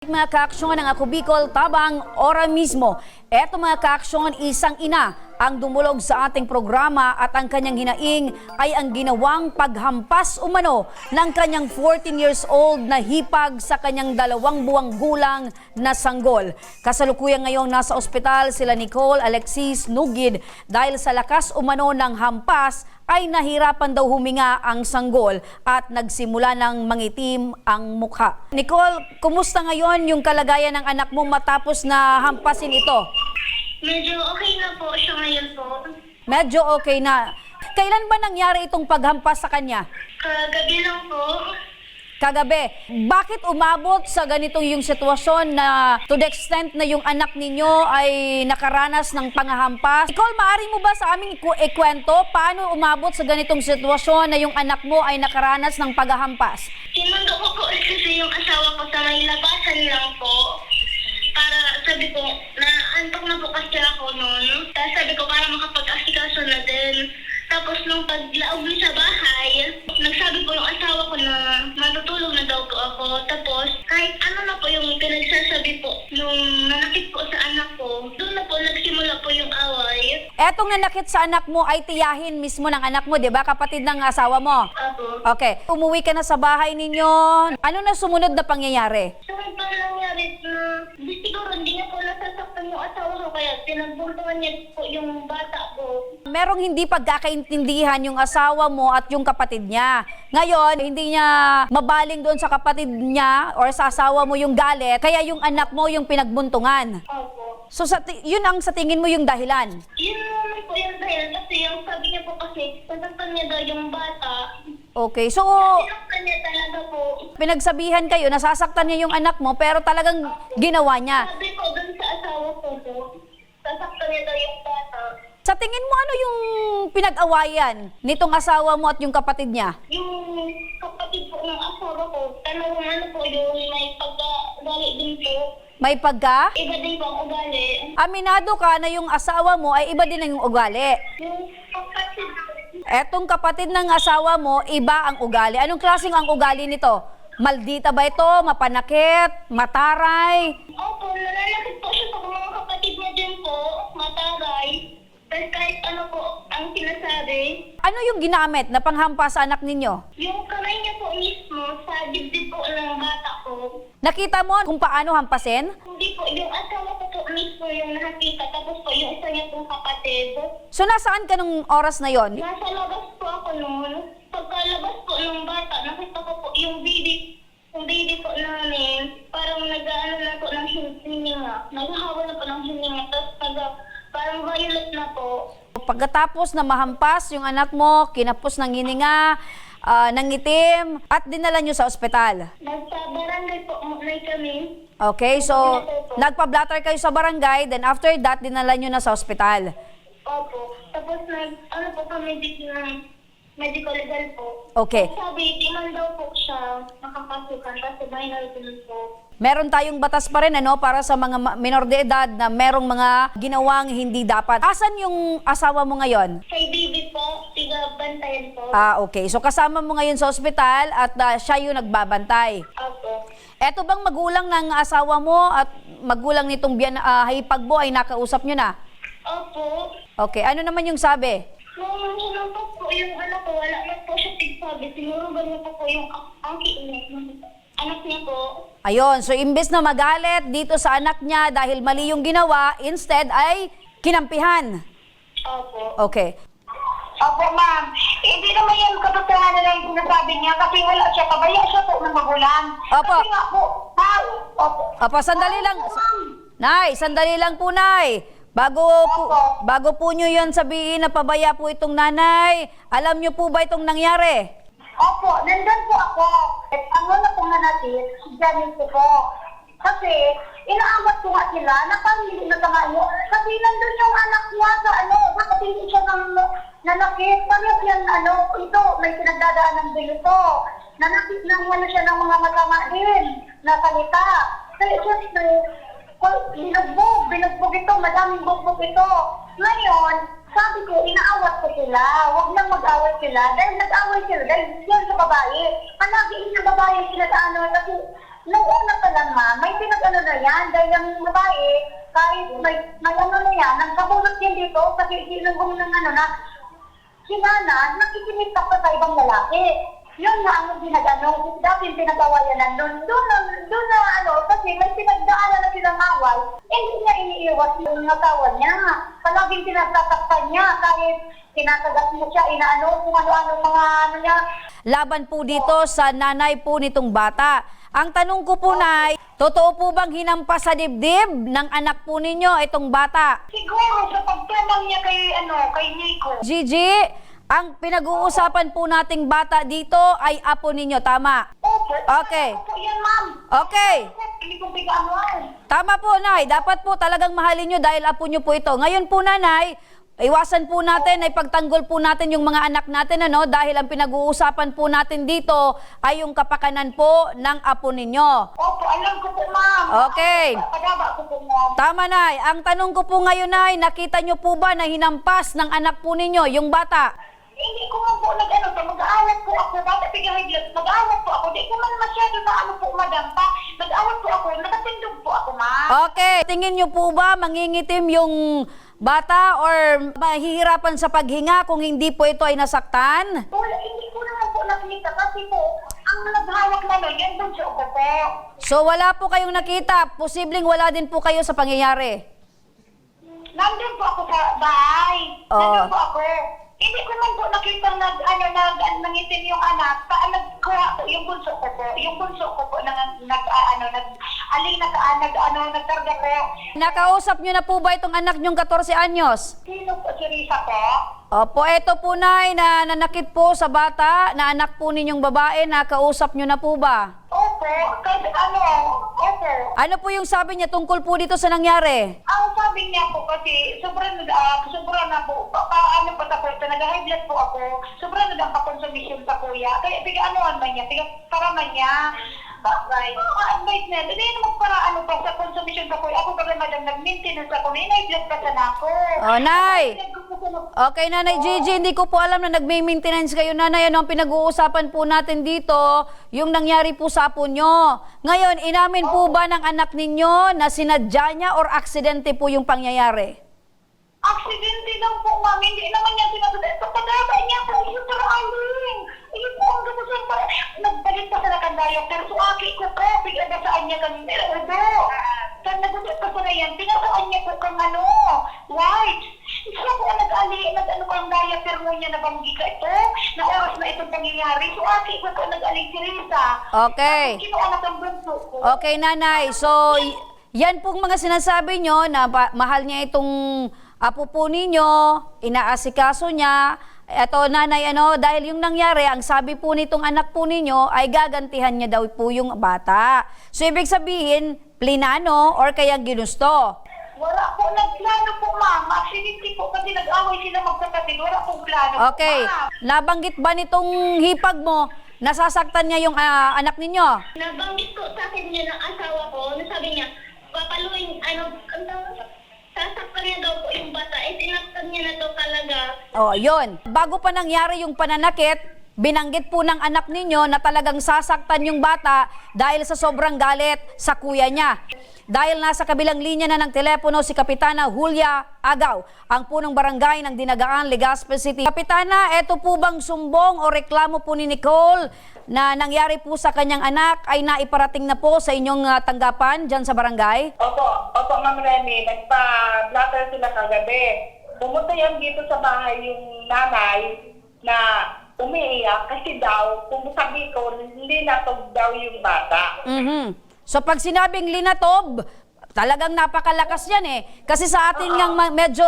Mga kaaksyon ng Ako Bicol Tabang Ora mismo. Eto mga kaaksyon, isang ina ang dumulog sa ating programa at ang kanyang hinaing ay ang ginawang paghampas umano ng kanyang 14 years old na hipag sa kanyang dalawang buwang gulang na sanggol. Kasalukuyan ngayong nasa ospital sila Nicole Alexis Nugid dahil sa lakas umano ng hampas ay nahirapan daw huminga ang sanggol at nagsimula ng mangitim ang mukha. Nicole, kumusta ngayon yung kalagayan ng anak mo matapos na hampasin ito? Medyo okay na po siya ngayon po. Medyo okay na. Kailan ba nangyari itong paghampas sa kanya? Kagabi lang po. Kagabi. Bakit umabot sa ganitong yung sitwasyon na to the extent na yung anak ninyo ay nakaranas ng pangahampas? Nicole, maaari mo ba sa aming iku- ikwento paano umabot sa ganitong sitwasyon na yung anak mo ay nakaranas ng paghahampas? Sinundo ko po kasi yung asawa ko sa may labasan lang po. Para sabi ko, na antok na po kasi ako noon. Tapos sabi ko, para makapag-asikaso na din. Tapos nung paglaog niya sa bahay, nagsabi po yung asawa ko na matutulog na daw po ako. Tapos kahit ano na po yung pinagsasabi po nung nanakit po sa anak ko, doon na po nagsimula po yung away. Etong nanakit sa anak mo ay tiyahin mismo ng anak mo, di ba? Kapatid ng asawa mo. Ako. Okay. Umuwi ka na sa bahay ninyo. Ano na sumunod na pangyayari? Sunod pa nangyari na, di siguro hindi niya po nasasaktan yung asawa ko kaya pinagbuntungan niya po yung bata ko. Merong hindi pagkakaintindihan yung asawa mo at yung kapatid niya. Ngayon, hindi niya mabaling doon sa kapatid niya or sa asawa mo yung galit, kaya yung anak mo yung pinagbuntungan. Opo. So sa ti- yun ang sa tingin mo yung dahilan. Yun naman po yung dahil kasi yung sabi niya po kasi nasaktan niya daw yung bata. Okay, so Sinaktan niya talaga po. pinagsabihan kayo, nasasaktan niya yung anak mo pero talagang ginawa niya. Sabi ko dun sa asawa ko po, sasaktan niya daw yung bata. Sa tingin mo ano yung pinag-awayan nitong asawa mo at yung kapatid niya? Yung kapatid po ng asawa ko, talagang ano po yung may pagkagali din po. May pagka? Iba din po ang ugali. Aminado ka na yung asawa mo ay iba din ang yung ugali. Yung Etong kapatid ng asawa mo, iba ang ugali. Anong klaseng ang ugali nito? Maldita ba ito? Mapanakit? Mataray? Opo, nalalakit po siya sa mga kapatid niya din po, mataray. Pero kahit ano po ang sinasabi, Ano yung ginamit na panghampas sa anak ninyo? yung kamay niya po mismo sa dibdib po ng bata ko, Nakita mo kung paano hampasin? hindi po, yung asawa ko po mismo yung nakakita, tapos po yung isa niya pong kapatid. So nasaan ka nung oras na yon? Nasa labas po ako noon. Pagkalabas po ng bata, nakita ko po yung baby, yung baby po namin, parang nag-ano na po ng hin- hininga. Naghahawa na po ng hininga, tapos nag, parang violet na po. Pagkatapos na mahampas yung anak mo, kinapos ng hininga, ah, ng itim, at dinala nyo sa ospital. Nagsa-barangay po muna kami. Okay, so nagpa-blatter kayo sa barangay, then after that, dinala nyo na sa ospital. Opo. Tapos nag, ano po kami dito ng medical legal po. Okay. Sabi, di man daw po siya makakasukan kasi minor din po. Meron tayong batas pa rin ano para sa mga ma- minor de edad na merong mga ginawang hindi dapat. Asan yung asawa mo ngayon? Kay baby po, tiga bantayan po. Ah, okay. So kasama mo ngayon sa ospital at ah, siya yung nagbabantay. Opo. Eto bang magulang ng asawa mo at magulang nitong biyan uh, hipag mo ay nakausap nyo na? Opo. Okay, ano naman yung sabi? Nung hinampas po yung anak ko, wala na po siya tigsabi. Siguro ganyan po po yung ang- angki niya. Anak niya po. Ayun, so imbes na magalit dito sa anak niya dahil mali yung ginawa, instead ay kinampihan. Opo. Okay. Opo, ma'am. Eh, Hindi naman yan katotohanan na yung sinasabi niya kasi wala siya, pabaya siya po ng magulang. Opo. Kasi nga po, ma'am, opo. Apo, sandali lang. Opo, ma'am. Nay, sandali lang po, Nay. Bago po, Opo. bago po nyo yan sabihin na pabaya po itong nanay, alam nyo po ba itong nangyari? Opo, nandun po ako. At ano na pong nanatid, ganyan ko po. Kasi, inaawat ko nga sila na pamili na tamayo. Kasi nandun yung anak niya sa ano, hindi siya nang nanakit. Parang yan, ano, ito, may pinagdadaanan din ito. Nanakit ng ano siya ng mga masama din, na salita. Kaya syempre, Well, binugbog, binugbog ito, madaming bugbog ito. Ngayon, sabi ko, inaawat ko sila. Huwag nang mag-awat sila. Dahil nag-away sila, dahil yan sa babae. Palagi yung babae sila sa ano, kasi nung una pa lang ma'am, may pinag-ano na yan, dahil yung babae, kahit may, may ano na yan, nagkabulot yan dito, kasi sinunggong ng ano na, si Nana, nakikinig ka pa sa ibang lalaki. Yun nga ang ginagano, dati yung pinag-awayan doon, na, doon na ano, kasi may pinagdaanan na silang away, hindi niya iniiwas yung asawa niya. Palaging tinatatakpan niya, kahit tinatagat mo siya, inaano, kung ano-ano mga ano niya. Laban po dito sa nanay po nitong bata. Ang tanong ko po, Nay, totoo po bang hinampas sa dibdib ng anak po ninyo itong bata? Siguro sa pagtanong niya kay, ano, kay Nico. Gigi, ang pinag-uusapan po nating bata dito ay apo ninyo, tama? Opo. Okay. Opo yan, ma'am. Okay. Hindi ko. Tama po, Nay. Dapat po talagang mahalin nyo dahil apo nyo po ito. Ngayon po, Nanay, iwasan po natin, ay pagtanggol po natin yung mga anak natin, ano, dahil ang pinag-uusapan po natin dito ay yung kapakanan po ng apo ninyo. Opo, alam ko po, ma'am. Okay. Padaba ko po, ma'am. Tama, Nay. Ang tanong ko po ngayon, Nay, nakita nyo po ba na hinampas ng anak po ninyo, yung bata? Hindi ko man po nag-ano to, mag-aawat po ako, bata pigahiglas, mag-aawat po ako, di ko man masyado na ano po, madam pa, mag-aawat po ako, nakatindog po ako, ma'am. Okay. Tingin nyo po ba mangingitim yung bata or mahihirapan sa paghinga kung hindi po ito ay nasaktan? Wala, hindi ko naman po nakita kasi po, ang naghawak na nun, yan doon sa uko po. So wala po kayong nakita, posibleng wala din po kayo sa pangyayari. Nandun po ako sa bahay. Oo. Nandun po ako. Nag, ano, nag, nangitim yung anak. Pa, nagkuha po yung bunso ko po. Yung bunso ko po nag, nag, ah, ano, nag, aling nag, ah, nag, ano, nagkarga ko. Nakausap nyo na po ba itong anak nyong 14 anyos? Sino po si Risa po? Opo, eto po nay, na nanakit po sa bata, na anak po ninyong babae, nakausap nyo na po ba? Opo, kasi ano, opo. Ano po yung sabi niya tungkol po dito sa nangyari? Ang sabi niya po kasi, sobrang, uh, sobrang na po, pa, pa- ano pa tapos, nag-high blood po ako, sobrang na ang kakonsumisyon sa kuya. Kaya, piga ano man niya, piga para man niya, bakay, advice na, hindi naman para ano pa sa konsumisyon sa kuya. Ako pag madam, nag-maintenance ako, na high blood pa sana ako. Oh, nay! Okay, Nanay Gigi, hindi ko po alam na nagme-maintenance kayo, Nanay. Ano ang pinag-uusapan po natin dito, yung nangyari po sa apo nyo. Ngayon, inamin po ba ng anak ninyo na sinadya niya or aksidente po yung pangyayari? Aksidente lang po, ma'am. Hindi naman niya sinasabi. Pagkadaba niya po, yung paraaling. Ayun po ang gusto sa para. Nagbalik pa sa nakandayo. Pero suaki ko po, bigla na saan niya kang udo. Sa nagutot pa sa yan, pinasaan niya po kang ano, white. Isa po ang nag-ali, nag-ano ko ang diaper mo niya na banggi ka ito. Na oras na itong pangyayari. Suaki ko po nag-ali si Risa. Okay. Kang bunso ko. Okay, nanay. So, yan pong mga sinasabi nyo na mahal niya itong apo po ninyo, inaasikaso niya. Eto, nanay, ano, dahil yung nangyari, ang sabi po nitong anak po ninyo ay gagantihan niya daw po yung bata. So, ibig sabihin, plinano or kaya ginusto. Wala po nagplano po, ma'am. Accidente po kasi nag-away sila magkapatid. Wala pong plano po, Okay. ma'am. Nabanggit ba nitong hipag mo, nasasaktan niya yung ah, anak ninyo? Nabanggit ko sa akin niya ng asawa ko, nasabi niya, papaluin, ano, ang tawag, sasaktan niya daw po yung bata, eh sinaktan niya na daw talaga. Oh, yon. Bago pa nangyari yung pananakit, binanggit po ng anak ninyo na talagang sasaktan yung bata dahil sa sobrang galit sa kuya niya. Dahil nasa kabilang linya na ng telepono si Kapitana Julia Agaw, ang punong barangay ng Dinagaan, Legazpi City. Kapitana, eto po bang sumbong o reklamo po ni Nicole na nangyari po sa kanyang anak ay naiparating na po sa inyong ah, tanggapan dyan sa barangay? Opo, opo Ma'am Remy, nagpa-blatter sila kagabi. Pumunta yan dito sa bahay yung nanay na umiiyak kasi daw, kung sabi ko, linatog daw yung bata. Mhm. So pag sinabing linatob, talagang napakalakas yan eh. Kasi sa atin ngang ma- medyo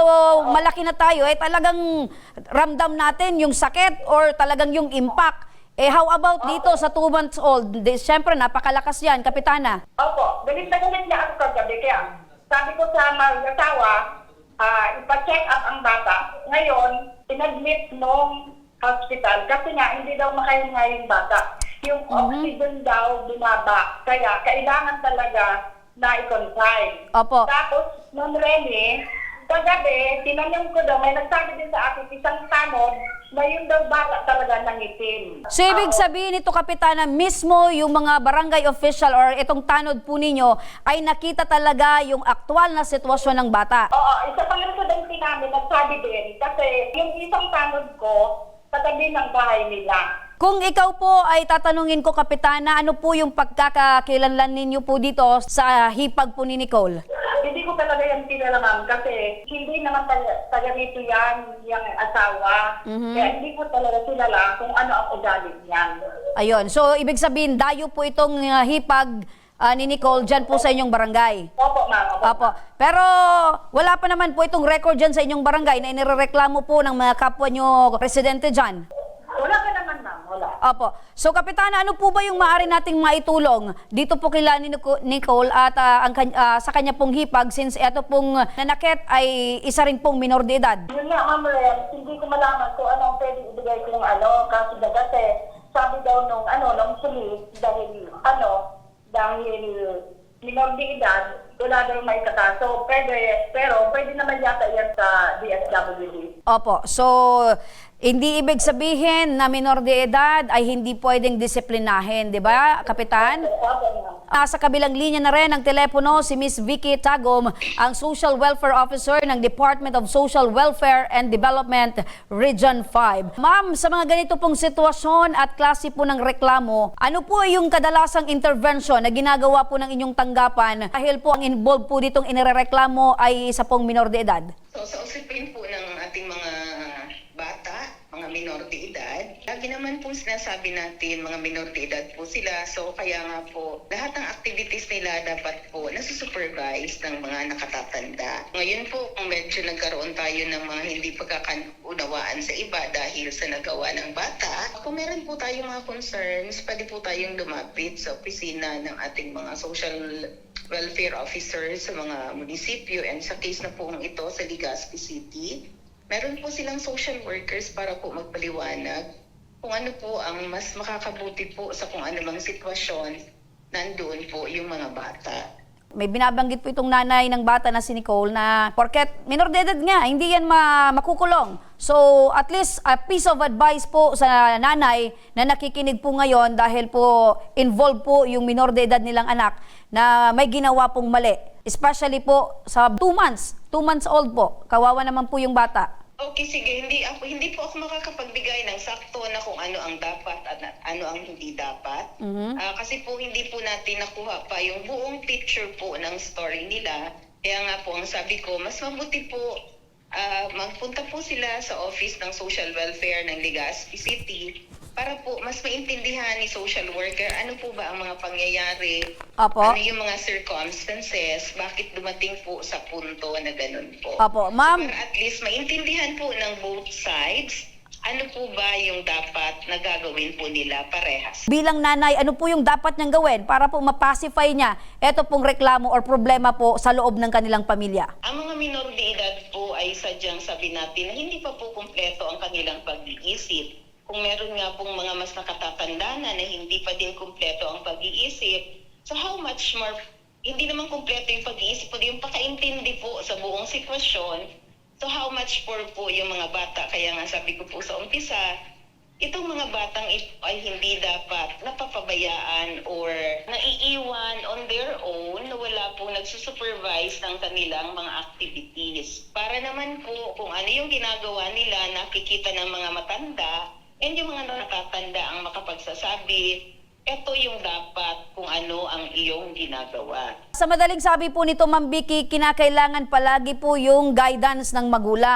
malaki na tayo, eh talagang ramdam natin yung sakit or talagang yung impact. Eh how about dito sa 2 months old? Di, Siyempre, napakalakas yan, Kapitana. Opo, galit na galit na ako kagabi. Kaya sabi ko sa mag-asawa, ah, ipa-check up ang bata. Ngayon, inadmit nung hospital kasi nga hindi daw makahinga yung bata. Yung oxygen daw bumaba. Kaya kailangan talaga na i-confine. Opo. Tapos, Ma'am Remy, Kagabi, tinanong ko daw, may nagsabi din sa akin, isang tanod, na yun daw bata talaga nangitim. So ibig sabihin ito kapitana mismo yung mga barangay official or itong tanod po ninyo ay nakita talaga yung aktwal na sitwasyon ng bata. Oo, isa pang residente namin nagsabi din, kasi yung isang tanod ko, katabi ng bahay nila. Kung ikaw po ay tatanungin ko kapitana, ano po yung pagkakakilanlan ninyo po dito sa hipag po ni Nicole? Hindi ko talaga yan kilala, ma'am, kasi hindi naman taga, taga rito yan, yung asawa. Kaya hindi ko talaga kilala kung ano ang ugali niyan. Ayun, so ibig sabihin dayo po itong uh, hipag uh, ni Nicole dyan po sa inyong barangay. Opo, ma'am. Opo. Pero wala pa naman po itong record dyan sa inyong barangay na inireklamo po ng mga kapwa nyo residente dyan. Wala ka naman, ma'am. Wala. Apo. So Kapitana, ano po ba yung maaari nating maitulong dito po kila ni Nico- Nicole at ah, ang, ah, sa kanya pong hipag since ito pong nanakit ay isa rin pong minor de edad? Yun nga, ma'am Ren, hindi ko malaman kung ano ang pwede ibigay kong ano, kasi na kasi sabi daw nung ano, nung pulis, dahil ano, dahil minor de edad, wala daw may kataso. Pwede, pero pwede naman yata yan sa DSWD. Opo. So, hindi ibig sabihin na minor de edad ay hindi pwedeng disiplinahin, di ba, Kapitan? Nasa kabilang linya na rin ng telepono si Miss Vicky Tagom, ang Social Welfare Officer ng Department of Social Welfare and Development Region 5. Ma'am, sa mga ganito pong sitwasyon at klase po ng reklamo, ano po yung kadalasang intervention na ginagawa po ng inyong tanggapan dahil po ang involved po ditong inireklamo ay isa pong minor de edad? So, sa usapin po ng ating mga bata, mga minor de edad, lagi naman po sinasabi natin mga minor de edad po sila. So, kaya nga po, lahat ng activities nila dapat po nasusupervise ng mga nakatatanda. Ngayon po, kung medyo nagkaroon tayo ng mga hindi pagkakaunawaan sa iba dahil sa nagawa ng bata, kung meron po tayong mga concerns, pwede po tayong lumapit sa opisina ng ating mga social welfare officers sa mga munisipyo and sa case na po ito sa Legazpi City, meron po silang social workers para po magpaliwanag kung ano po ang mas makakabuti po sa kung ano sitwasyon nandoon po yung mga bata. May binabanggit po itong nanay ng bata na si Nicole na porket minor de edad nga, hindi yan ma- makukulong. So at least a piece of advice po sa nanay na nakikinig po ngayon dahil po involved po yung minor de edad nilang anak na may ginawa pong mali. Especially po sa 2 months, 2 months old po. Kawawa naman po yung bata. Okay, sige. Hindi ako hindi po ako makakapagbigay ng sakto na kung ano ang dapat at ano ang hindi dapat. Ah, kasi po hindi po natin nakuha pa yung buong picture po ng story nila. Kaya nga po ang sabi ko, mas mabuti po ah, magpunta po sila sa office ng social welfare ng Legazpi City para po mas maintindihan ni social worker ano po ba ang mga pangyayari, Apo. ano yung mga circumstances, bakit dumating po sa punto na ganun po. Apo, ma'am. Para at least maintindihan po ng both sides ano po ba yung dapat na gagawin po nila parehas. Bilang nanay, ano po yung dapat niyang gawin para po mapacify niya ito pong reklamo or problema po sa loob ng kanilang pamilya? Ang mga minor de edad po ay sadyang sabi natin na hindi pa po kumpleto ang kanilang pag-iisip. Kung meron nga pong mga mas nakatatanda na na hindi pa din kumpleto ang pag-iisip, so how much more, hindi naman kumpleto yung pag-iisip, kundi yung pakaintindi po sa buong sitwasyon. So how much more po yung mga bata? Kaya nga sabi ko po sa umpisa, itong mga batang ito ay hindi dapat napapabayaan or naiiwan on their own na wala pong nagsusupervise ng kanilang mga activities. Para naman po kung ano yung ginagawa nila, nakikita ng mga matanda, and yung mga nakatanda ang makapagsasabi, ito yung dapat kung ano ang iyong ginagawa. Sa madaling sabi po nito, Ma'am Vicky, kinakailangan palagi po yung guidance ng magulang.